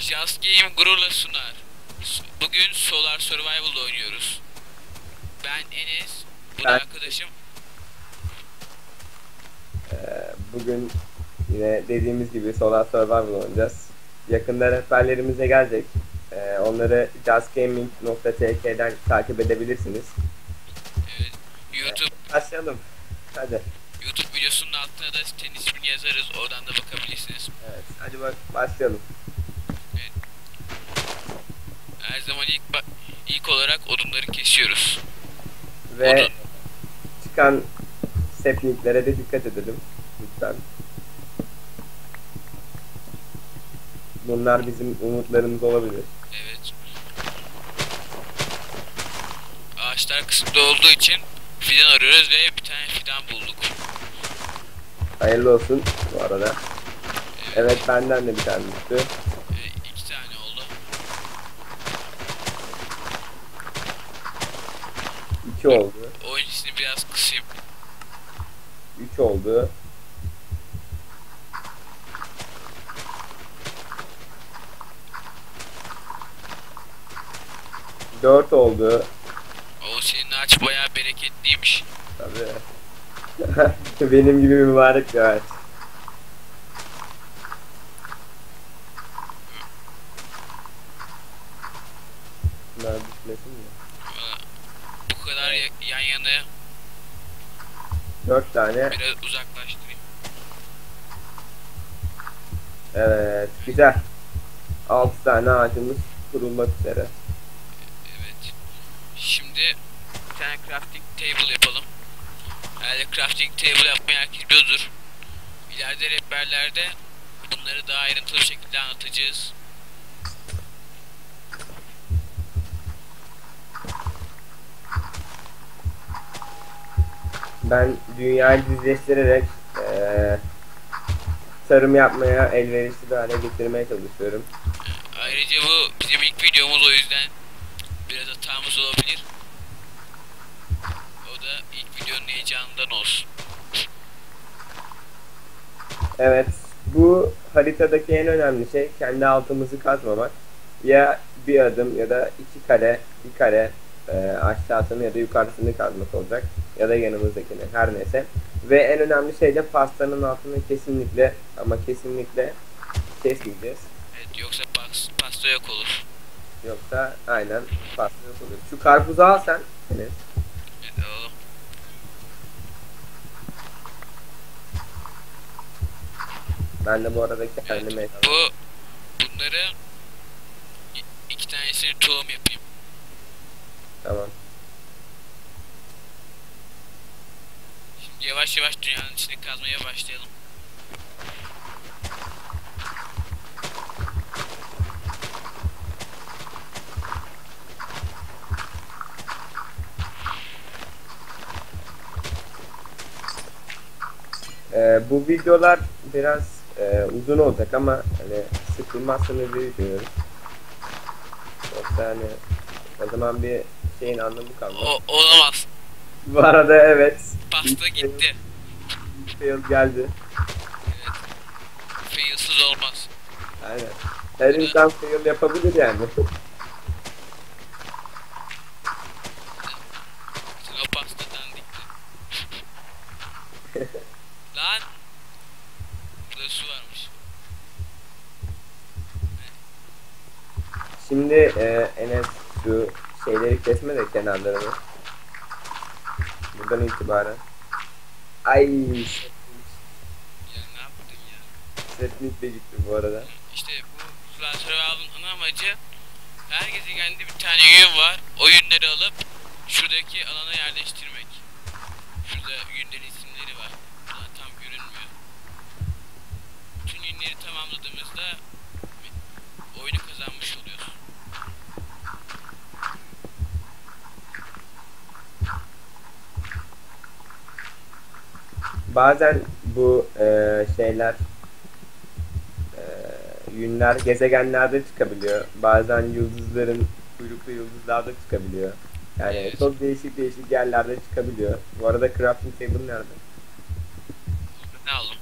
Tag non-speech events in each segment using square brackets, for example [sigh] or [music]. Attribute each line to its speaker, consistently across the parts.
Speaker 1: Just Game gururla sunar. Bugün Solar Survival oynuyoruz. Ben Enes, bu da
Speaker 2: Ben-
Speaker 1: arkadaşım.
Speaker 2: Ee, bugün yine dediğimiz gibi Solar Survival oynayacağız. Yakında rehberlerimiz de gelecek. Ee, onları justgaming.tk'den takip edebilirsiniz.
Speaker 1: Evet, YouTube
Speaker 2: Başlayalım. Hadi.
Speaker 1: YouTube videosunun altına da sitenin ismini yazarız. Oradan da bakabilirsiniz.
Speaker 2: Evet. Hadi bak başlayalım.
Speaker 1: Her zaman ilk ilk olarak odunları kesiyoruz.
Speaker 2: Ve
Speaker 1: Odun.
Speaker 2: çıkan sapling'lere de dikkat edelim. Lütfen. Bunlar bizim umutlarımız olabilir.
Speaker 1: Evet. Ağaçlar kısıtlı olduğu için fidan arıyoruz ve bir tane fidan bulduk.
Speaker 2: Hayırlı olsun bu arada. Evet benden de bir tane düştü.
Speaker 1: 2 oldu. O ikisini biraz kısayım.
Speaker 2: 3 oldu. Dört oldu.
Speaker 1: O senin ağaç bayağı bereketliymiş.
Speaker 2: Tabii. [laughs] Benim gibi mübarek bir ağaç. Tane.
Speaker 1: biraz uzaklaştırayım.
Speaker 2: Evet. Güzel. Altı tane ağacımız kurulmak üzere.
Speaker 1: Evet. Şimdi bir tane crafting table yapalım. Herhalde crafting table yapmayı herkes biliyordur. İleride rehberlerde bunları daha ayrıntılı bir şekilde anlatacağız.
Speaker 2: Ben dünyayı düzleştirerek eee, tarım yapmaya elverişli bir hale getirmeye çalışıyorum.
Speaker 1: Ayrıca bu bizim ilk videomuz o yüzden biraz hatamız olabilir. O da ilk videonun heyecanından olsun.
Speaker 2: Evet, bu haritadaki en önemli şey kendi altımızı kazmamak. Ya bir adım ya da iki kare, bir kare e, aşağısını ya da yukarısını kazmak olacak. Ya da yanımızdakini her neyse. Ve en önemli şey de pastanın altını kesinlikle ama kesinlikle kesmeyeceğiz.
Speaker 1: Evet yoksa pas, pasta yok olur.
Speaker 2: Yoksa aynen pasta yok olur. Şu karpuzu al sen.
Speaker 1: Evet.
Speaker 2: Ben de bu arada kendime
Speaker 1: Bu bunları iki tanesini tohum yapayım.
Speaker 2: Tamam.
Speaker 1: Şimdi yavaş yavaş dünyanın içini kazmaya başlayalım.
Speaker 2: Ee, bu videolar biraz e, uzun olacak ama hani sıkılmazsınız diye düşünüyorum. Yoksa hani o zaman bir şeyin anlamı kalmaz.
Speaker 1: O olamaz.
Speaker 2: Bu arada evet.
Speaker 1: Pasta gitti.
Speaker 2: fail- geldi.
Speaker 1: Failsiz olmaz.
Speaker 2: Aynen. Her insan fail yapabilir yani.
Speaker 1: Sen o pastadan dikti. Lan. Burada su varmış.
Speaker 2: Şimdi e, Enes şu şeyleri kesme de kenarlarını. Buradan itibaren. Ay,
Speaker 1: Ya ne yaptın ya?
Speaker 2: setnik de gitti bu arada.
Speaker 1: İşte bu Flat Survival'ın ana amacı her gezegende bir tane yün var. O yünleri alıp şuradaki alana yerleştirmek. Şurada yünlerin isimleri var. Bunlar tam görünmüyor. Bütün yünleri tamamladığımızda oyunu kazanmış oluyoruz.
Speaker 2: Bazen bu e, şeyler e, yünler gezegenlerde çıkabiliyor. Bazen yıldızların kuyruklu yıldızlarda çıkabiliyor. Yani
Speaker 1: Evet.
Speaker 2: çok değişik değişik yerlerde çıkabiliyor. Bu arada crafting table nerede?
Speaker 1: Ne aldım?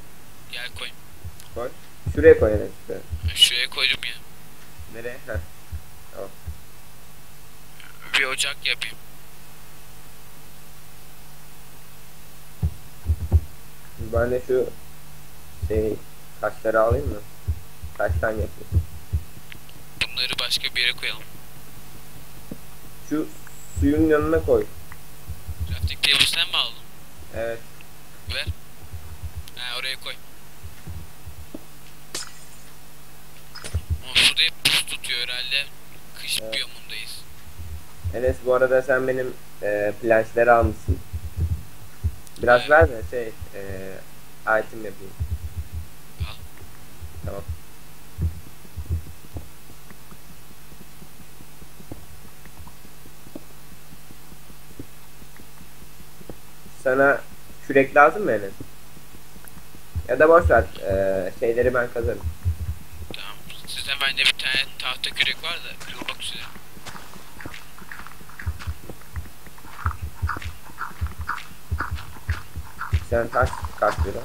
Speaker 1: Gel koy.
Speaker 2: Koy. Şuraya koy Enes işte.
Speaker 1: Şuraya koydum ya.
Speaker 2: Nereye? Heh. Tamam.
Speaker 1: Bir ocak yapayım.
Speaker 2: Ben de şu şey taşları alayım mı? Taştan yapayım.
Speaker 1: Bunları başka bir yere koyalım.
Speaker 2: Şu suyun yanına koy.
Speaker 1: Crafting table sen mi aldın?
Speaker 2: Evet.
Speaker 1: Ver. Ha oraya koy. O suda hep buz tutuyor herhalde. Kış
Speaker 2: Evet.
Speaker 1: biyomundayız.
Speaker 2: Enes bu arada sen benim e, planşları almışsın. Biraz
Speaker 1: Evet.
Speaker 2: ver de şey e, item yapayım.
Speaker 1: Al.
Speaker 2: Tamam. Sana kürek lazım mı Enes? Ya da boş ver. e, şeyleri ben kazarım.
Speaker 1: Tamam. Sizde bende bir tane tahta kürek var da kırılmak üzere.
Speaker 2: Sen taş kaç biraz.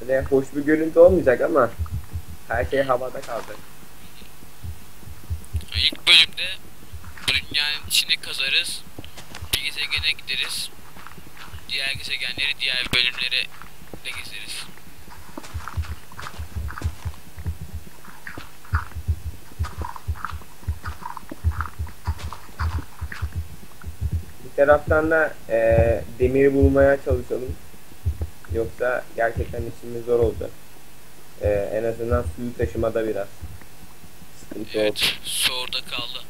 Speaker 2: Böyle hoş bir görüntü olmayacak ama her şey havada kalacak.
Speaker 1: İlk bölümde dünyanın içini kazarız. Bir gezegene gideriz. Diğer gezegenleri diğer bölümlere de gezeriz.
Speaker 2: Bir taraftan da eee demiri bulmaya çalışalım. Yoksa gerçekten işimiz zor olacak. Eee, en azından suyu taşımada biraz sıkıntı oldu.
Speaker 1: Evet. Su orada kaldı.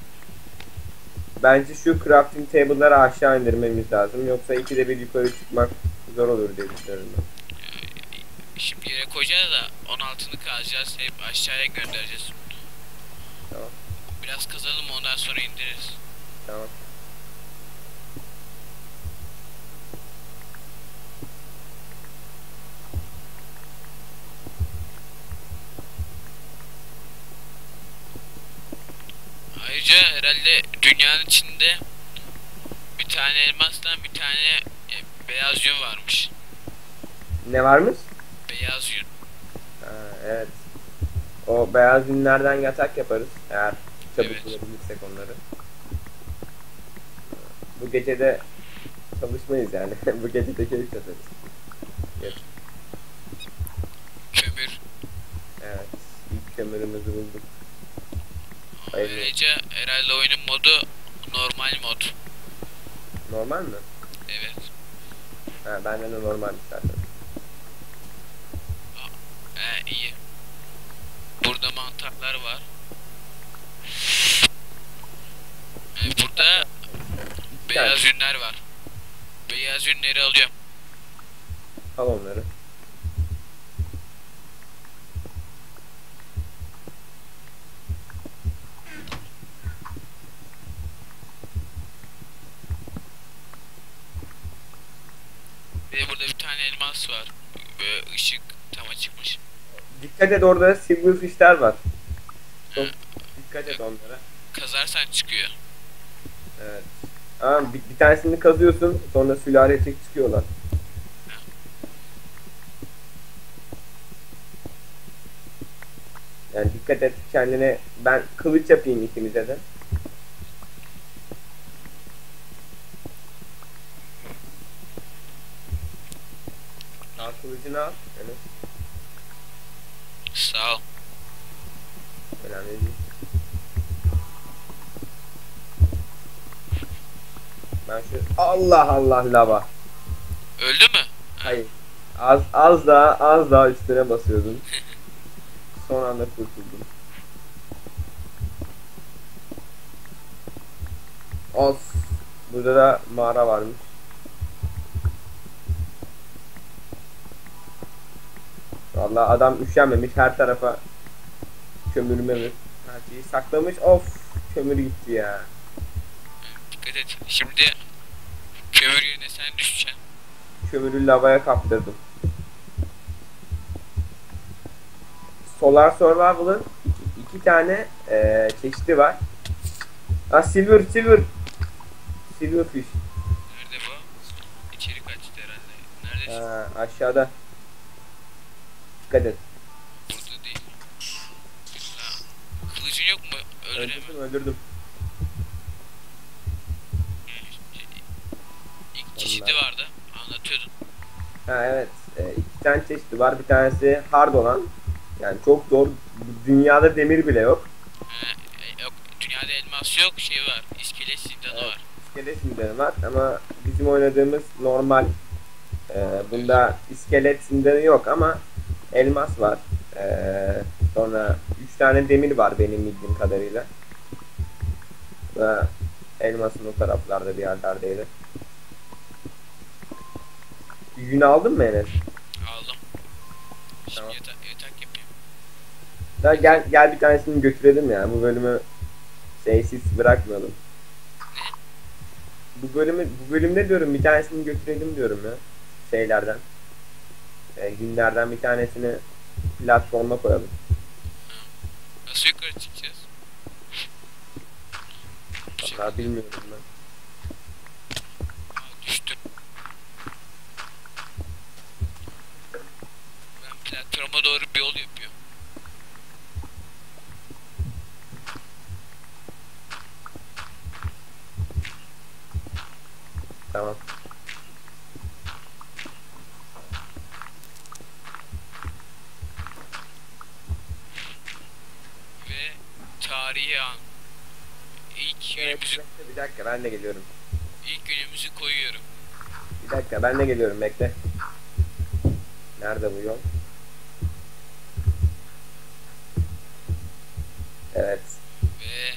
Speaker 2: Bence şu crafting table'ları aşağı indirmemiz lazım. Yoksa ikide bir yukarı çıkmak zor olur diye düşünüyorum ben.
Speaker 1: Şimdi yere koyacağız da 16'ını kazacağız. Hep aşağıya göndereceğiz.
Speaker 2: Tamam.
Speaker 1: Biraz kazalım ondan sonra indiririz.
Speaker 2: Tamam.
Speaker 1: Herhalde dünyanın içinde bir tane elmastan bir tane e, beyaz yün varmış.
Speaker 2: Ne varmış?
Speaker 1: Beyaz yün.
Speaker 2: Ha, evet. O beyaz yünlerden yatak yaparız. Eğer çabuk
Speaker 1: Evet.
Speaker 2: bulabilirsek onları. Bu gece de çalışmayız yani. [laughs] Bu gece de keyif yaparız. Evet.
Speaker 1: Kömür.
Speaker 2: evet. İlk kömürümüzü bulduk.
Speaker 1: Ayrıca herhalde oyunun modu normal mod.
Speaker 2: Normal mi?
Speaker 1: Evet.
Speaker 2: Ha, benden de normal zaten.
Speaker 1: He iyi. Burada mantarlar var. Burada beyaz yünler var. Beyaz yünleri alıyorum.
Speaker 2: Al onları.
Speaker 1: Ve burada elmas var. Böyle ışık tama çıkmış.
Speaker 2: Dikkat et orada silverfishler var. Çok dikkat et onlara.
Speaker 1: Kazarsan çıkıyor.
Speaker 2: Evet. Aa, bir, bir tanesini kazıyorsun sonra sülale çek çıkıyorlar. Yani dikkat et kendine. Ben kılıç yapayım ikimize de. Al kılıcını al. Evet.
Speaker 1: Sağ ol.
Speaker 2: Önemli değil. Ben şu Allah Allah lava.
Speaker 1: Öldü mü?
Speaker 2: Hayır. Az az daha az daha üstüne basıyordum. [laughs] Son anda kurtuldum. Of. Burada da mağara varmış. Vallahi adam üşenmemiş her tarafa kömür memür her şeyi saklamış. Of kömür gitti ya.
Speaker 1: Dikkat et. Şimdi kömür yerine sen düşeceksin.
Speaker 2: kömürü lavaya kaptırdım. Solar Survival'ın iki, iki tane eee, çeşidi var. Ha silver silver. Silverfish.
Speaker 1: Nerede bu? İçeri kaçtı herhalde. Neredesin?
Speaker 2: Ha, aşağıda. Dikkat et.
Speaker 1: Burada değil. Kılıcın yok mu? Öldüremem.
Speaker 2: Öldürdüm öldürdüm.
Speaker 1: İlk çeşidi vardı. Anlatıyordun.
Speaker 2: Ha evet. Ee, iki tane çeşidi var. Bir tanesi hard olan. Yani çok zor. Dünyada demir bile yok.
Speaker 1: Ee, e, yok dünyada elmas yok şey var. İskelet zindanı
Speaker 2: Evet.
Speaker 1: var.
Speaker 2: İskelet zindanı var ama bizim oynadığımız normal. Ee, bunda iskelet zindanı yok ama elmas var. Ee, sonra üç tane demir var benim bildiğim kadarıyla. Ve elmasın o taraflarda bir yerlerdeydi. Yün aldın mı Enes?
Speaker 1: Aldım. Şimdi
Speaker 2: Tamam.
Speaker 1: yatak, yatak yapayım.
Speaker 2: Ya gel gel bir tanesini götürelim ya. Bu bölümü şeysiz bırakmayalım. Bu bölümü bu bölümde diyorum bir tanesini götürelim diyorum ya. Şeylerden. E, günlerden bir tanesini platforma koyalım.
Speaker 1: Nasıl yukarı çıkacağız?
Speaker 2: Vallahi bilmiyorum ben.
Speaker 1: Aa, düştüm. Ben platforma doğru bir yol yapıyorum.
Speaker 2: Tamam.
Speaker 1: Ve tarihi an. İlk günümüzü,
Speaker 2: Bir dakika ben de geliyorum.
Speaker 1: ilk günümüzü koyuyorum.
Speaker 2: Bir dakika ben de geliyorum bekle. Nerede bu yol? Evet.
Speaker 1: Ve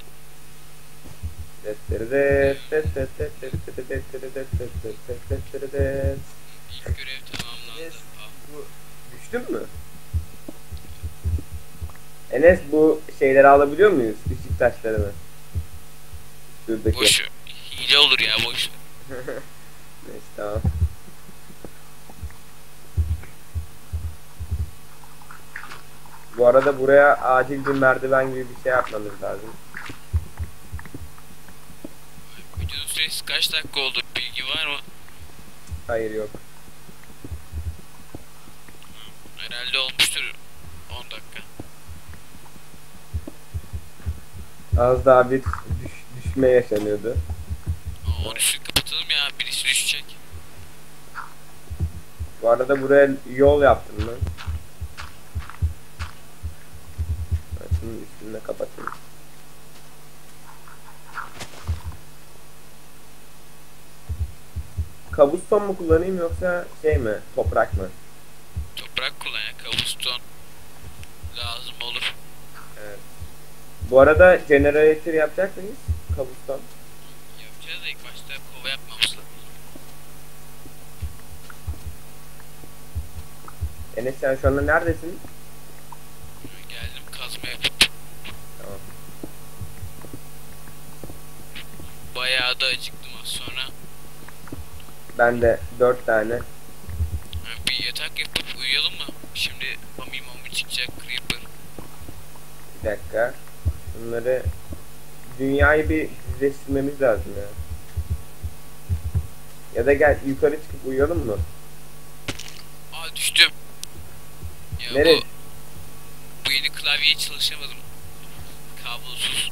Speaker 1: ilk görev tamamlandı.
Speaker 2: Bu düştün mü? Enes bu şeyleri alabiliyor muyuz? Işık taşlarını. Şuradaki.
Speaker 1: boş. Hile olur ya boş. [laughs]
Speaker 2: Neyse tamam. Bu arada buraya acil bir merdiven gibi bir şey yapmamız lazım.
Speaker 1: Videonun süresi kaç dakika oldu? Bilgi var mı?
Speaker 2: Hayır yok.
Speaker 1: Herhalde olmuştur 10 dakika.
Speaker 2: Az daha bir düş, düşme yaşanıyordu.
Speaker 1: Aa, 13'ü kapatalım ya birisi düşecek.
Speaker 2: Bu arada buraya yol yaptım ben. Ben Şunun üstünde kapatayım. Kabuston mu kullanayım yoksa şey mi? Toprak mı?
Speaker 1: Toprak kullan ya kabuston. Lazım olur.
Speaker 2: Evet. Bu arada generator yapacak mıyız? Kabuston.
Speaker 1: Yapacağız da ilk başta kova yapmamız lazım.
Speaker 2: Enes sen şu anda neredesin?
Speaker 1: Geldim kazma yapıp.
Speaker 2: Tamam.
Speaker 1: Bayağı da acıktım az sonra.
Speaker 2: Ben de 4 tane.
Speaker 1: Bir yatak yapıp uyuyalım mı? Şimdi mami mami çıkacak creeper.
Speaker 2: Bir dakika. Bunları dünyayı bir düzleştirmemiz lazım ya. Ya da gel yukarı çıkıp uyuyalım mı?
Speaker 1: Aa düştüm. Ya
Speaker 2: Nereye?
Speaker 1: bu, bu yeni klavyeye çalışamadım. Kablosuz.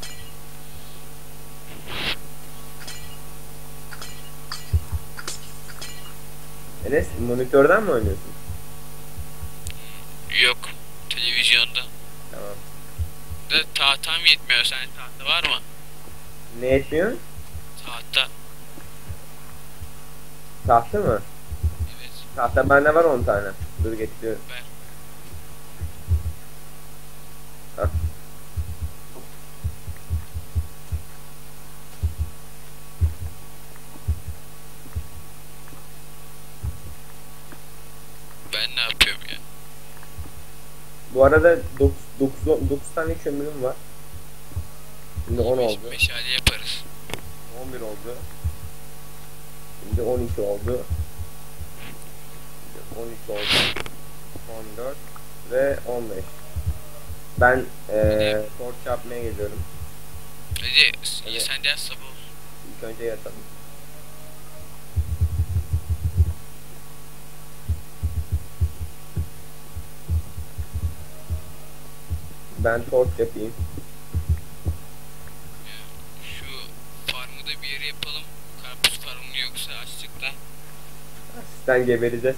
Speaker 2: Enes monitörden mi oynuyorsun?
Speaker 1: Yok. Televizyonda. Da tahtam yetmiyor. Sende tahta var mı?
Speaker 2: Ne etmiyor?
Speaker 1: Tahta.
Speaker 2: Tahta mı?
Speaker 1: Evet.
Speaker 2: Tahta bende var 10 tane. Dur getiriyorum. Hah.
Speaker 1: Ben ne yapıyorum ya?
Speaker 2: Bu arada 9, 9, 9 tane kömürüm var. Şimdi 10
Speaker 1: Meş-
Speaker 2: oldu.
Speaker 1: Meşale yaparız.
Speaker 2: 11 oldu. Şimdi 12 oldu. Şimdi 13 oldu. 14 ve 15. Ben eee torç yapmaya geliyorum.
Speaker 1: Hadi
Speaker 2: Evet.
Speaker 1: sen de sabah olsun.
Speaker 2: İlk önce yatalım. Ben torç yapayım.
Speaker 1: Şu farmı da bir yere yapalım. Karpuz farmı yoksa açlıkta.
Speaker 2: Sen gebereceğiz.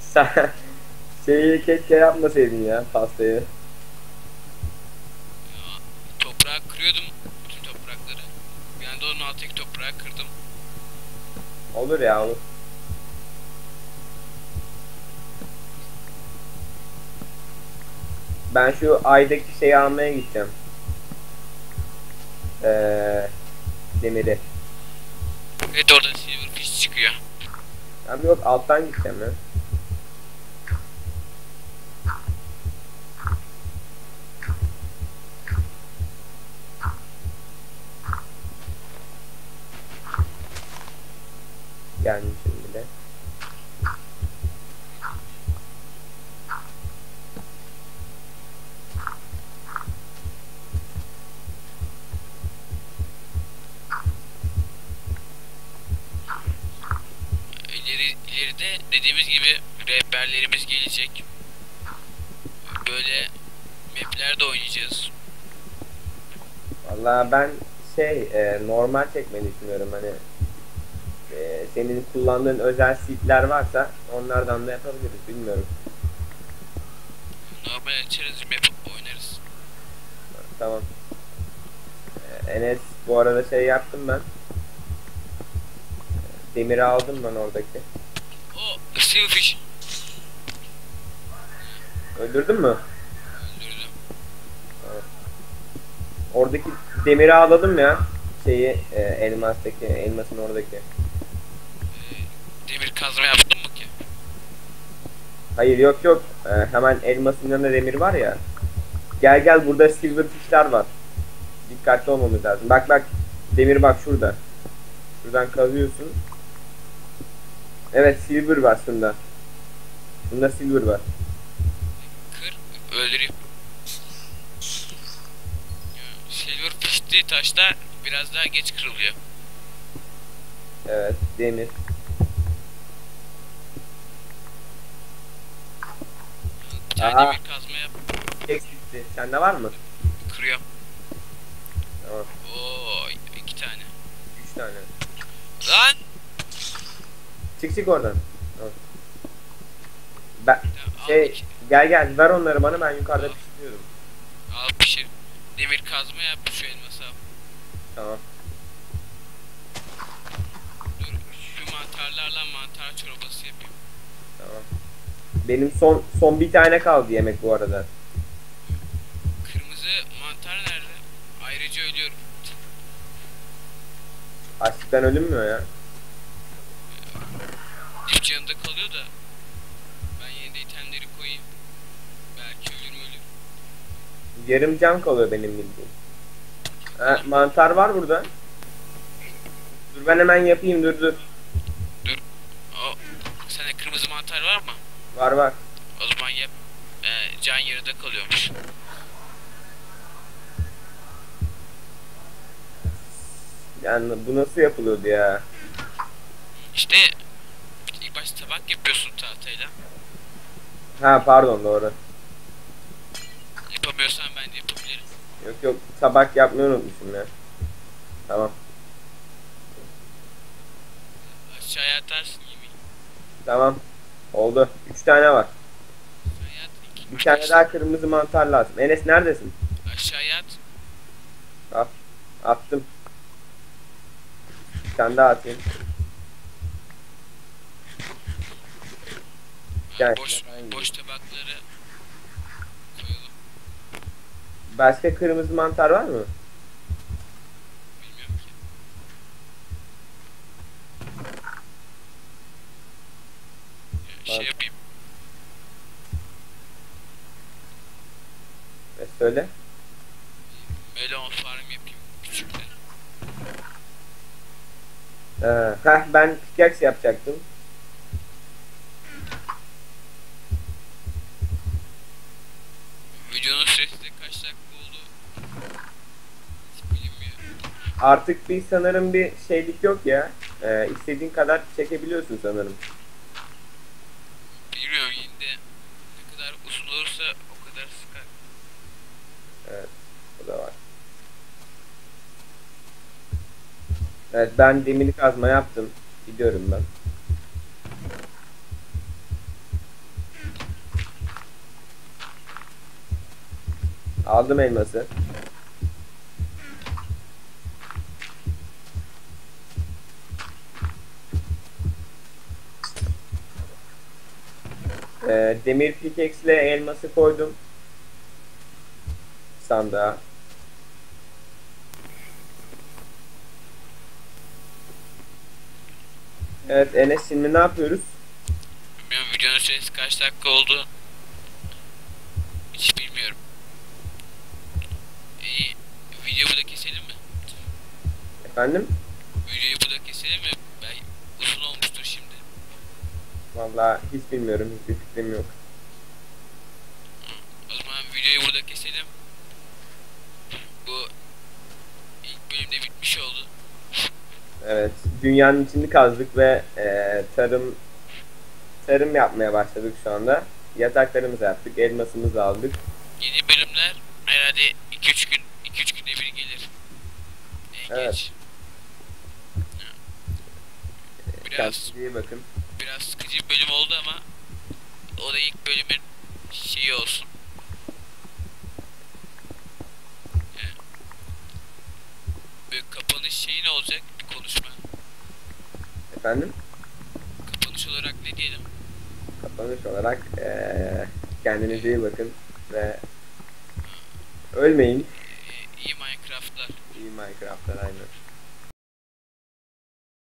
Speaker 2: Sen [laughs] şeyi keşke yapmasaydın ya pastayı.
Speaker 1: Ya, toprağı kırıyordum. Bütün toprakları. Bir anda onun alttaki toprağı kırdım.
Speaker 2: Olur ya olur. Ben şu aydaki şeyi almaya gideceğim. Ee, demiri.
Speaker 1: Evet oradan silverfish çıkıyor.
Speaker 2: Abi yok alttan gideceğim ya. Gelmişim bile.
Speaker 1: İleri, ileride dediğimiz gibi rehberlerimiz gelecek. Böyle maplerde oynayacağız.
Speaker 2: Vallahi ben şey e, normal çekmeyi düşünüyorum hani e, senin kullandığın özel seedler varsa onlardan da yapabiliriz bilmiyorum.
Speaker 1: Normal açarız map oynarız.
Speaker 2: Tamam. E, Enes bu arada şey yaptım ben. Demiri aldım ben oradaki.
Speaker 1: O silverfish
Speaker 2: Öldürdün mü? Oradaki demiri ağladım ya. Şeyi e, elmastaki, elmasın oradaki.
Speaker 1: Demir kazma yaptın mı ki?
Speaker 2: Hayır yok yok. E, hemen elmasın yanında demir var ya. Gel gel burada silverfish'ler var. Dikkatli olmamız lazım. Bak bak. Demir bak şurada. Şuradan kazıyorsun. Evet silver var şunda. Bunda silver var.
Speaker 1: Silverfish'li taşlar biraz daha geç kırılıyor.
Speaker 2: Evet demir.
Speaker 1: Bir tane
Speaker 2: Aha.
Speaker 1: demir kazma yap,
Speaker 2: Eksikti. Sende var mı?
Speaker 1: kırıyorum.
Speaker 2: Tamam.
Speaker 1: Oo, iki tane.
Speaker 2: Üç tane.
Speaker 1: Lan!
Speaker 2: Çık çık oradan. Tamam. Ben,
Speaker 1: al,
Speaker 2: şey
Speaker 1: iki-
Speaker 2: gel gel ver onları bana ben yukarıda pişiriyorum.
Speaker 1: al pişir. Demir kazma yap şu elması al.
Speaker 2: Tamam.
Speaker 1: Dur şu mantarlarla mantar çorbası yapayım.
Speaker 2: Tamam. Benim son son bir tane kaldı yemek bu arada.
Speaker 1: Kırmızı mantar nerede? Ayrıca ölüyorum.
Speaker 2: Açlıktan ölünmüyor ya.
Speaker 1: Dip yanında kalıyor da. Ben yine de itemleri koyayım. Belki ölür mü ölür.
Speaker 2: Yarım can kalıyor benim bildiğim. Ha, mantar var burada. Dur ben hemen yapayım dur dur.
Speaker 1: O, sende kırmızı mantar var mı?
Speaker 2: Var var.
Speaker 1: O zaman yap. Ee, can yarıda kalıyormuş.
Speaker 2: Yani bu nasıl yapılıyordu ya?
Speaker 1: İşte ilk başta tabak yapıyorsun tahtayla.
Speaker 2: Ha pardon doğru.
Speaker 1: Yapamıyorsan ben de yapabilirim.
Speaker 2: Yok tabak yapmayı unutmuşum ya. Tamam.
Speaker 1: Aşağıya atarsın yemeği.
Speaker 2: Tamam. Oldu. Üç tane var. Bir tane daha kırmızı mantar lazım. Enes neredesin?
Speaker 1: Aşağıya at.
Speaker 2: At. Attım. Bir tane daha atayım.
Speaker 1: Boş, boş tabakları koyalım.
Speaker 2: Başka kırmızı mantar var mı?
Speaker 1: Şey yapayım.
Speaker 2: E, söyle.
Speaker 1: Melon farm yapayım. Küçükten.
Speaker 2: Ee, heh, ben pickaxe yapacaktım.
Speaker 1: Videonun süresi de kaç dakika oldu? Hiç bilinmiyor.
Speaker 2: Artık bir sanırım bir şeylik yok ya. Ee, istediğin kadar çekebiliyorsun sanırım.
Speaker 1: Bilmiyorum yine de ne kadar uzun olursa o kadar sıkar.
Speaker 2: Evet, bu da var. Evet, ben demir kazma yaptım. Gidiyorum ben. Aldım elması. Ee, demir pickaxe ile elması koydum. Sandığa. Evet Enes şimdi ne yapıyoruz?
Speaker 1: Bilmiyorum videonun süresi kaç dakika oldu. Hiç bilmiyorum. İyi. Video burada keselim mi?
Speaker 2: Efendim?
Speaker 1: Videoyu burada keselim mi? Ben uzun olmuştur şimdi.
Speaker 2: Vallahi hiç bilmiyorum. Hiçbir fikrim yok.
Speaker 1: O zaman videoyu burada keselim. Bu ilk bölümde bitmiş oldu.
Speaker 2: Evet. Dünyanın içini kazdık ve eee, tarım tarım yapmaya başladık şu anda. Yataklarımızı yaptık. Elmasımızı aldık.
Speaker 1: Yeni bölümler herhalde 2-3 gün 2-3 günde bir gelir. En
Speaker 2: Evet.
Speaker 1: geç. Biraz
Speaker 2: Kendinize iyi bakın.
Speaker 1: Biraz sıkıcı bir bölüm oldu ama o da ilk bölümün şeyi olsun. Yani, Böyle kapanış şeyi ne olacak? Bir konuşma.
Speaker 2: Efendim?
Speaker 1: Kapanış olarak ne diyelim?
Speaker 2: Kapanış olarak eee kendinize iyi bakın ve ölmeyin.
Speaker 1: Ee, iyi Minecraft'lar.
Speaker 2: İyi Minecraft'lar aynen.